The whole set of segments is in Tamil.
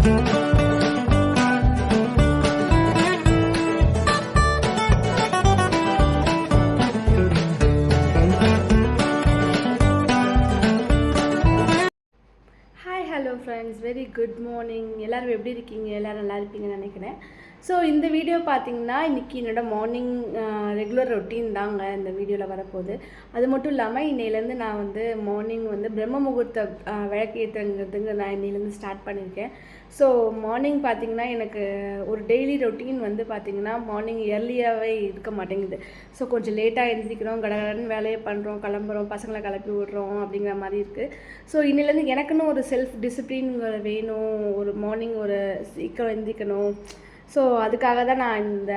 Hi hello friends very good morning எல்லோரும் எப்படி இருக்கீங்க? எல்லோரும் நல்லா இருப்பீங்கன்னு நினைக்கிறேன். ஸோ இந்த வீடியோ பார்த்தீங்கன்னா இன்றைக்கி என்னோடய மார்னிங் ரெகுலர் ரொட்டீன் தாங்க இந்த வீடியோவில் வரப்போகுது. அது மட்டும் இல்லாமல் இன்னையிலேருந்து நான் வந்து மார்னிங் வந்து பிரம்ம முகூர்த்த ஆஹ், விளக்கேற்றுங்கிறதுங்க நான் இன்னையிலேருந்து ஸ்டார்ட் பண்ணியிருக்கேன் ஸோ மார்னிங் பார்த்தீங்கன்னா எனக்கு ஒரு டெய்லி ரொட்டீன் வந்து பார்த்திங்கன்னா மார்னிங் இயர்லியாகவே இருக்க மாட்டேங்குது. ஸோ கொஞ்சம் லேட்டாக எழுந்திரிக்கிறோம் கடகடன்னு வேலையை பண்ணுறோம் கிளம்புறோம் பசங்களை கிளப்பி விட்றோம் அப்படிங்கிற மாதிரி இருக்குது ஸோ இன்னிலேருந்து எனக்குன்னு ஒரு செல்ஃப் டிசிப்ளின் வேணும். ஒரு மார்னிங் ஒரு சீக்கிரம் எழுந்திக்கணும் ஸோ அதுக்காக தான் நான் இந்த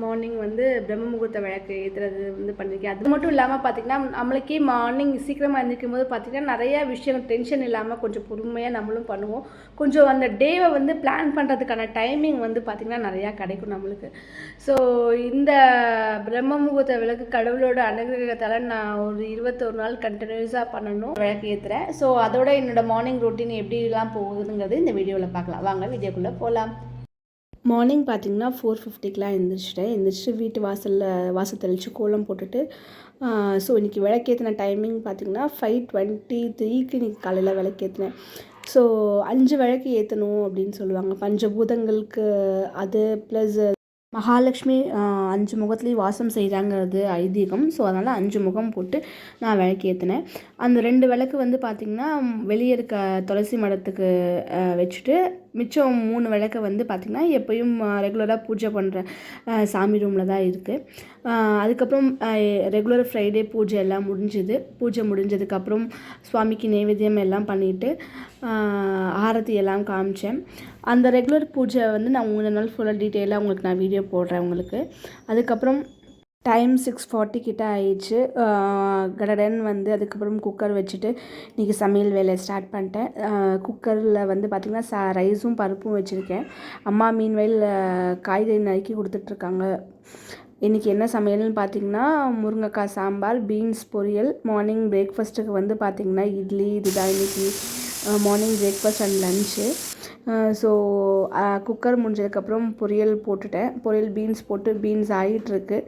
மார்னிங் வந்து பிரம்ம முகூர்த்த விளக்கு ஏற்றுறது வந்து பண்ணியிருக்கேன் அது மட்டும் இல்லாமல் பார்த்திங்கன்னா நம்மளுக்கே மார்னிங் சீக்கிரமாக எழுந்திருக்கும் போது பார்த்திங்கன்னா நிறைய விஷயம் டென்ஷன் இல்லாமல் கொஞ்சம் பொறுமையாக நம்மளும் பண்ணுவோம். கொஞ்சம் அந்த டேவை வந்து பிளான் பண்ணுறதுக்கான டைமிங் வந்து பார்த்திங்கன்னா நிறையா கிடைக்கும் நம்மளுக்கு. ஸோ இந்த பிரம்ம முகூர்த்த விளக்கு கடவுளோட அனுகிரகத்தால் நான் ஒரு இருபத்தொரு நாள் கண்டினியூஸாக பண்ணணும். விளக்கு ஏற்றுறேன் ஸோ அதோட என்னோடய மார்னிங் ரொட்டீன் எப்படிலாம் போகுதுங்கிறது இந்த வீடியோவில் பார்க்கலாம். வாங்க வீடியோக்குள்ளே போகலாம் மார்னிங் பார்த்தீங்கன்னா ஃபோர் ஃபிஃப்டிக்கெலாம் எழுந்திரிச்சிட்டேன் எழுந்திரிச்சு வீட்டு வாசலில் வாசல் தெளித்து கோலம் போட்டுட்டு ஸோ இன்றைக்கி விளக்கேற்றின டைமிங் பார்த்தீங்கன்னா ஃபைவ் டுவெண்ட்டி த்ரீக்கு இன்றைக்கி காலையில் விளக்கேற்றினேன் ஸோ அஞ்சு விளக்கு ஏற்றணும் அப்படின்னு சொல்லுவாங்க. பஞ்சபூதங்களுக்கு அது ப்ளஸ் மகாலட்சுமி அஞ்சு முகத்துலேயும் வாசம் செய்கிறாங்கிறது ஐதீகம். ஸோ அதனால் அஞ்சு முகம் போட்டு நான் விளக்கேற்றினேன் அந்த ரெண்டு விளக்கு வந்து பார்த்திங்கன்னா வெளியே இருக்க துளசி மடத்துக்கு வச்சுட்டு மிச்சம் மூணு விளக்கு வந்து பார்த்திங்கன்னா எப்பயும் ரெகுலராக பூஜை பண்ணுற சாமி ரூமில் தான் இருக்குது அதுக்கப்புறம் ரெகுலர் ஃப்ரைடே பூஜை எல்லாம் முடிஞ்சுது. பூஜை முடிஞ்சதுக்கப்புறம் சுவாமிக்கு நைவேத்தியம் எல்லாம் பண்ணிவிட்டு ஆரத்தி எல்லாம் காமிச்சேன். அந்த ரெகுலர் பூஜை வந்து நான் மூணு நாள் ஃபுல்லாக டீட்டெயிலாக உங்களுக்கு நான் வீடியோ போடுறேன் உங்களுக்கு. அதுக்கப்புறம் டைம் சிக்ஸ் ஃபார்ட்டி கிட்ட ஆயிடுச்சு. கடடன் வந்து அதுக்கப்புறம் குக்கர் வச்சுட்டு இன்றைக்கி சமையல் வேலையை ஸ்டார்ட் பண்ணிட்டேன். குக்கரில் வந்து பார்த்திங்கன்னா சா ரைஸும் பருப்பும் வச்சுருக்கேன். அம்மா மீன்வயல் காய்கறி நறுக்கி கொடுத்துட்ருக்காங்க. இன்றைக்கி என்ன சமையல்னு பார்த்தீங்கன்னா முருங்கைக்காய் சாம்பார் பீன்ஸ் பொரியல் மார்னிங் பிரேக்ஃபாஸ்ட்டுக்கு வந்து பார்த்திங்கன்னா இட்லி இதுதான் இன்றைக்கி morning breakfast and lunch so cooker முடிஞ்சதுக்கப்புறம் பொரியல் போட்டுட்டேன். பொரியல் பீன்ஸ் போட்டு பீன்ஸ் ஆகிட்டுருக்கு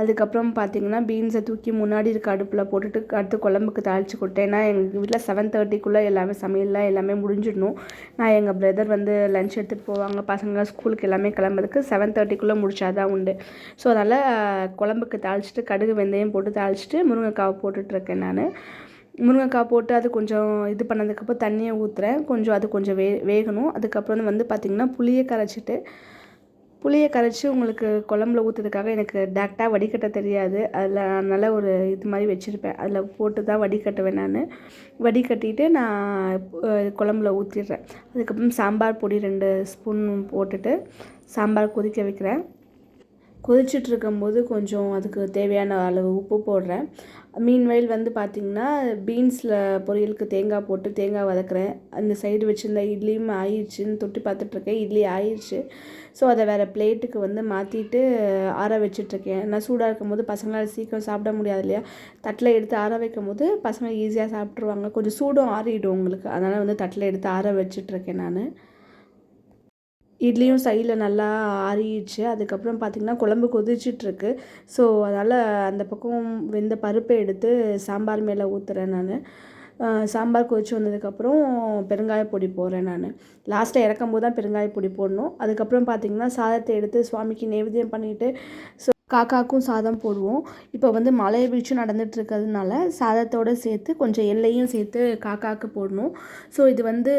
அதுக்கப்புறம் பார்த்திங்கன்னா பீன்ஸை தூக்கி முன்னாடி இருக்க அடுப்பில் போட்டுட்டு அடுத்து குழம்புக்கு தாளித்து கொடுத்தேன். ஏன்னா எங்கள் வீட்டில் செவன் தேர்ட்டிக்குள்ளே எல்லாமே சமையல்லாம் எல்லாமே முடிஞ்சிடணும். நான் எங்கள் பிரதர் வந்து லஞ்ச் எடுத்துகிட்டு போவாங்க. பசங்க ஸ்கூலுக்கு எல்லாமே கிளம்புறதுக்கு செவன் தேர்ட்டிக்குள்ளே முடிச்சாதான் உண்டு. ஸோ அதனால் குழம்புக்கு தாளிச்சிட்டு கடுகு வெந்தயம் போட்டு தாளிச்சிட்டு முருங்கைக்காவை போட்டுட்ருக்கேன் நான். முருங்கைக்காய் போட்டு அது கொஞ்சம் இது பண்ணதுக்கப்புறம் தண்ணியை ஊற்றுறேன் கொஞ்சம் அது கொஞ்சம் வே வேகணும். அதுக்கப்புறம் வந்து பார்த்திங்கன்னா புளியை கரைச்சிட்டு புளியை கரைச்சி உங்களுக்கு குழம்புல ஊற்றுறதுக்காக எனக்கு டேரெக்டாக வடிகட்ட தெரியாது. அதில் நல்ல ஒரு இது மாதிரி வச்சுருப்பேன். அதில் போட்டு தான் வடிகட்டுவேன் நான். வடிகட்டிட்டு நான் குழம்புல ஊற்றிடுறேன் அதுக்கப்புறம் சாம்பார் பொடி ரெண்டு ஸ்பூன் போட்டுட்டு சாம்பார் கொதிக்க வைக்கிறேன். கொதிச்சுட்டு இருக்கும்போது கொஞ்சம் அதுக்கு தேவையான அளவு உப்பு போடுறேன். மீன்வயல் வந்து பார்த்திங்கன்னா பீன்ஸில் பொரியலுக்கு தேங்காய் போட்டு தேங்காய் வதக்குறேன். அந்த சைடு வச்சுருந்த இட்லியும் ஆயிடுச்சுன்னு தொட்டி பார்த்துட்ருக்கேன் இட்லி ஆயிடுச்சு ஸோ அதை வேறு பிளேட்டுக்கு வந்து மாற்றிட்டு ஆற வச்சிட்ருக்கேன். நான் சூடாக இருக்கும்போது பசங்களால் சீக்கிரம் சாப்பிட முடியாது இல்லையா? தட்டில் எடுத்து ஆற வைக்கும் போது பசங்க ஈஸியாக சாப்பிட்ருவாங்க கொஞ்சம் சூடும் ஆறிடும் உங்களுக்கு. அதனால் வந்து தட்டில் எடுத்து ஆற வச்சிட்ருக்கேன் நான். இட்லியும் சைடில் நல்லா ஆறிடுச்சு. அதுக்கப்புறம் பார்த்திங்கன்னா குழம்பு கொதிச்சிட்ருக்கு. ஸோ அதனால் அந்த பக்கம் வெந்த பருப்பை எடுத்து சாம்பார் மேலே ஊற்றுறேன் நான். சாம்பார் கொதிச்சு வந்ததுக்கப்புறம் பெருங்காய பொடி போடுறேன் நான். லாஸ்ட்டாக இறக்கும் போது தான் பெருங்காய பொடி போடணும். அதுக்கப்புறம் பார்த்திங்கன்னா சாதத்தை எடுத்து சுவாமிக்கு நைவேத்தியம் பண்ணிவிட்டு ஸோ காக்காக்கும் சாதம் போடுவோம். இப்போ வந்து மழை வீழ்ச்சி நடந்துட்டு இருக்கிறதுனால சாதத்தோடு சேர்த்து கொஞ்சம் எல்லையும் சேர்த்து காக்காக்கு போடணும். ஸோ இது வந்து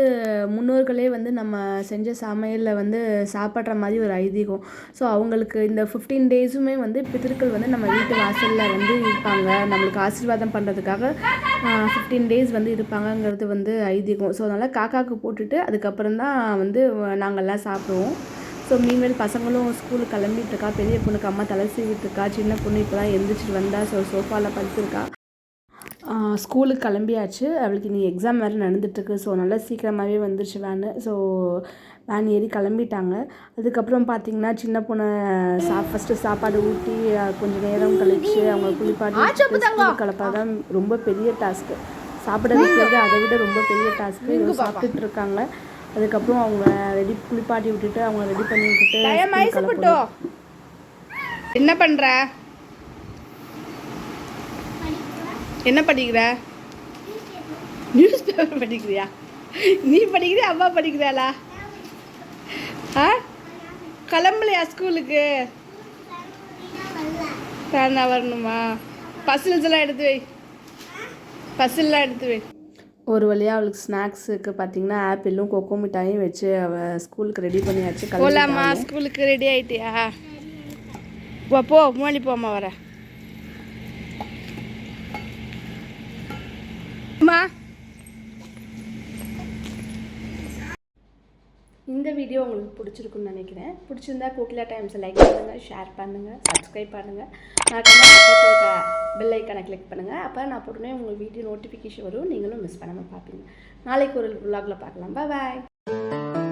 முன்னோர்களே வந்து நம்ம செஞ்ச சமையலில் வந்து சாப்பிட்ற மாதிரி ஒரு ஐதீகம். ஸோ அவங்களுக்கு இந்த ஃபிஃப்டீன் டேஸுமே வந்து பித்திருக்கள் வந்து நம்ம வீட்டு வாசலில் வந்து இருப்பாங்க. நம்மளுக்கு ஆசீர்வாதம் பண்ணுறதுக்காக ஃபிஃப்டீன் டேஸ் வந்து இருப்பாங்கங்கிறது வந்து ஐதீகம். ஸோ அதனால் காக்காக்கு போட்டுட்டு அதுக்கப்புறம் தான் வந்து நாங்கள்லாம் சாப்பிடுவோம். ஸோ மீன்வேல் பசங்களும் ஸ்கூலுக்கு கிளம்பிட்டு இருக்கா பெரிய பொண்ணுக்கு அம்மா தலை சீவிட்டு இருக்கா சின்ன பொண்ணு இப்போ தான் எந்திரிச்சிட்டு வந்தா. ஸோ சோஃபாவில் படுத்துருக்கா ஸ்கூலுக்கு கிளம்பியாச்சு. அவளுக்கு இனி எக்ஸாம் வேறு நடந்துட்டுருக்கு. ஸோ நல்லா சீக்கிரமாகவே வந்துருச்சு வேனு ஸோ வேன் ஏறி கிளம்பிட்டாங்க. அதுக்கப்புறம் பார்த்தீங்கன்னா சின்ன பொண்ணை சா ஃபஸ்ட்டு சாப்பாடு ஊட்டி கொஞ்சம் நேரம் கழிச்சு அவங்க குளிப்பாட்டி ஸ்கூலுக்கு கிளப்பாதான் ரொம்ப பெரிய டாஸ்க்கு சாப்பிட வைக்கிறது அதை விட ரொம்ப பெரிய டாஸ்க்கு சாப்பிட்டுட்டு இருக்காங்க. அதுக்கப்புறம் அவங்க ரெடி குளிப்பாட்டி விட்டுட்டு அவங்க ரெடி பண்ணி விட்டுட்டு என்ன பண்ற? என்ன படிக்கிற? நியூஸ் பேப்பர் படிக்கிறியா? நீ படிக்கிறியா அம்மா படிக்கிறாளா ஆ? கிளம்பலையா ஸ்கூலுக்கு? நான் வரணுமா? பசில்ஸ் எல்லாம் எடுத்து வை. பசில்லாம் எடுத்து வை. ஒரு வழியாக அவளுக்கு ஸ்நாக்ஸுக்கு பார்த்தீங்கன்னா ஆப்பிளும் கொக்கோ மிட்டாயும் வச்சு அவள் ஸ்கூலுக்கு ரெடி பண்ணியாச்சு போகலாமா போலாமா ஸ்கூலுக்கு ரெடி ஆயிட்டியா? போ போ முன்னாடி போம்மா வர. அம்மா இந்த வீடியோ உங்களுக்கு பிடிச்சிருக்குன்னு நினைக்கிறேன். பிடிச்சிருந்தா கோகிலா டைம்ஸை லைக் பண்ணுங்கள் ஷேர் பண்ணுங்கள் சப்ஸ்கிரைப் பண்ணுங்கள் நான் பெல் ஐக்கானை கிளிக் பண்ணுங்கள் அப்போ நான் போட்டோன்னே உங்களுக்கு வீடியோ நோட்டிஃபிகேஷன் வரும். நீங்களும் மிஸ் பண்ணாமல் பார்ப்பீங்க. நாளைக்கு ஒரு vlogல பார்க்கலாம். பாய்